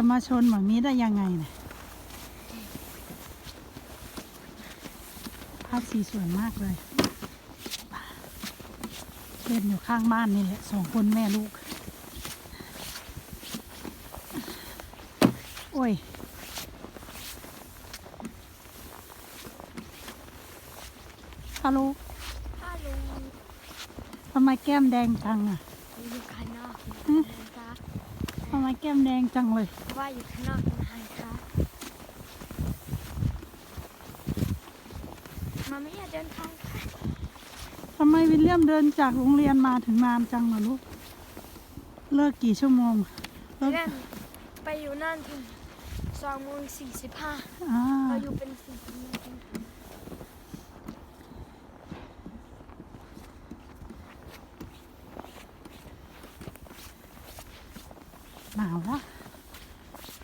จะมาชนแบบนี้ได้ยังไงเนี่ยภาพสีสวยมากเลยเล่นอยู่ข้างบ้านนี่แหละสองคนแม่ลูก โอ้ยฮัลโหลฮัลโหลทำไมแก้มแดงจังอะอยู่ข้างนอกอืมนะคะ ทำไมแก้มแดงจังเลย ว่าอยู่ข้างนอกนะคะมาไม่อยากเดินทางค่ะทำไมวิลเลียมเดินจากโรงเรียนมาถึงนานจังล่ะลูก เลิกกี่ชั่วโมงเลิก เล่นไปอยู่นั่นถึงสองโมงสี่สิบห้าอ่า เราอยู่เป็นสี่ชั่วโมง หนาวละ